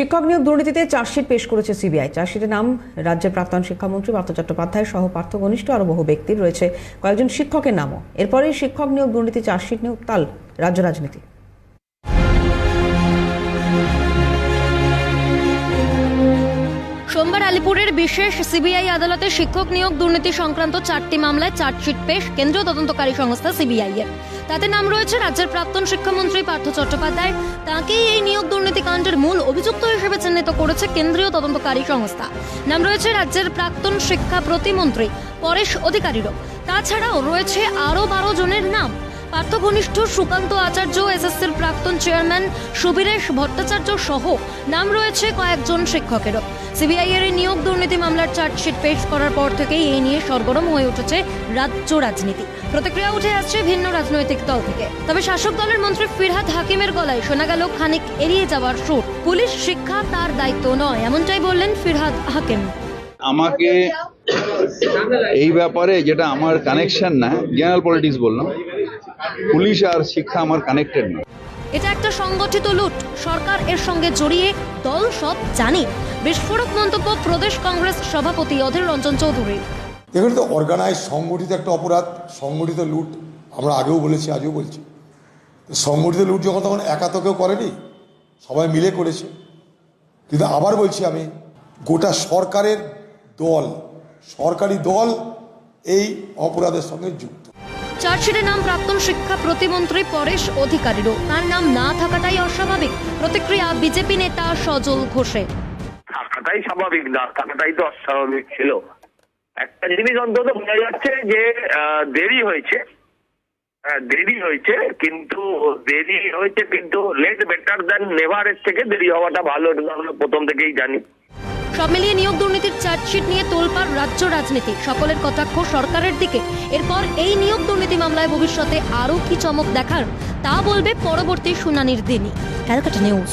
শিক্ষক নিয়োগ দুর্নীতিতে চার্জশিট পেশ করেছে সিবিআই। চার্জশিটের নাম রাজ্যের প্রাক্তন শিক্ষামন্ত্রী পার্থ চট্টোপাধ্যায় সহ পার্থ ঘনিষ্ঠ আরও বহু ব্যক্তির রয়েছে। কয়েকজন শিক্ষকের নামও। এরপরে শিক্ষক নিয়োগ দুর্নীতি চার্জশিট নিয়ে উত্তাল রাজ্য রাজনীতি। সোমবার আলিপুরের বিশেষ সিবিআই আদালতে শিক্ষক নিয়োগ দুর্নীতি সংক্রান্ত চারটি মামলায় চার্জশিট পেশ কেন্দ্রীয় তদন্তকারী সংস্থা সিবিআই এর। তাতে নাম রয়েছে রাজ্যের প্রাক্তন শিক্ষামন্ত্রী পার্থ চট্টোপাধ্যায়। তাকেই এই নিয়োগ দুর্নীতি কাণ্ডের মূল অভিযুক্ত হিসেবে চিহ্নিত করেছে কেন্দ্রীয় তদন্তকারী সংস্থা। নাম রয়েছে রাজ্যের প্রাক্তন শিক্ষা প্রতিমন্ত্রী পরেশ অধিকারীরও। তাছাড়াও রয়েছে আরও বারো জনের নাম। পার্থ ঘনিষ্ঠ সুকান্ত আচার্য, এসএসসির প্রাক্তন চেয়ারম্যান সুবীরেশ ভট্টাচার্য সহ নাম রয়েছে কয়েকজন শিক্ষকেরও। সিবিআই এর নিয়োগ দুর্নীতি মামলার চার্জশিট পেশ করার পর থেকেই এই নিয়ে সরগরম হয়ে উঠেছে রাজ্য রাজনীতি। প্রতিক্রিয়া উঠে আসছে ভিন্ন রাজনৈতিক দল থেকে। তবে শাসক দলের মন্ত্রী ফিরহাদ হাকিমের গলায় শোনা গেল খানিক এড়িয়ে যাওয়ার সুর। পুলিশ শিক্ষা তার দায়িত্ব নয়, এমনটাই বললেন ফিরহাদ হাকিম। আমাকে এই ব্যাপারে যেটা আমার কানেকশন না জেনারেল পলিটিক্স বললাম। পুলিশ আর শিক্ষা আমার কানেক্টেড না এটা একটা সংগঠিত লুট। সরকার এর সঙ্গে জড়িয়ে দল সব জানে। বিস্ফোরক মন্তব্য প্রদেশ কংগ্রেস সভাপতি অধীর রঞ্জন চৌধুরী। এগুলো তো অর্গানাইজ সংগঠিত একটা অপরাধ সংগঠিত লুট আমরা আগেও বলেছি আজও বলছি। তো সংগঠিত লুট যখন তখন একা তো কেউ করেনি সবাই মিলে করেছে। কিন্তু আবার বলছি আমি গোটা সরকারের দল সরকারি দল এই অপরাধের সঙ্গে যুক্ত। চার্জশিটে নাম প্রাক্তন শিক্ষা প্রতিমন্ত্রী পরেশ অধিকারীরও। তার নাম না থাকাটাই অস্বাভাবিক, প্রতিক্রিয়া বিজেপি নেতা সজল ঘোষে থাকাটাই স্বাভাবিক না, থাকাটাই তো অস্বাভাবিক ছিল। একটা জিনিস অন্তত বোঝা যাচ্ছে যে দেরি হয়েছে। দেরি হয়েছে, কিন্তু দেরি হয়েছে কিন্তু লেট বেটার দেন নেভারের থেকে দেরি হওয়াটা ভালো, এটা আমরা প্রথম থেকেই জানি। সব মিলিয়ে নিয়োগ দুর্নীতির চার্জশিট নিয়ে তোলপাড় রাজ্য রাজনীতি। সকলের কটাক্ষ সরকারের দিকে। এরপর এই নিয়োগ দুর্নীতি মামলায় ভবিষ্যতে আরও কি চমক দেখার, তা বলবে পরবর্তী শুনানির দিনই। Calcutta news.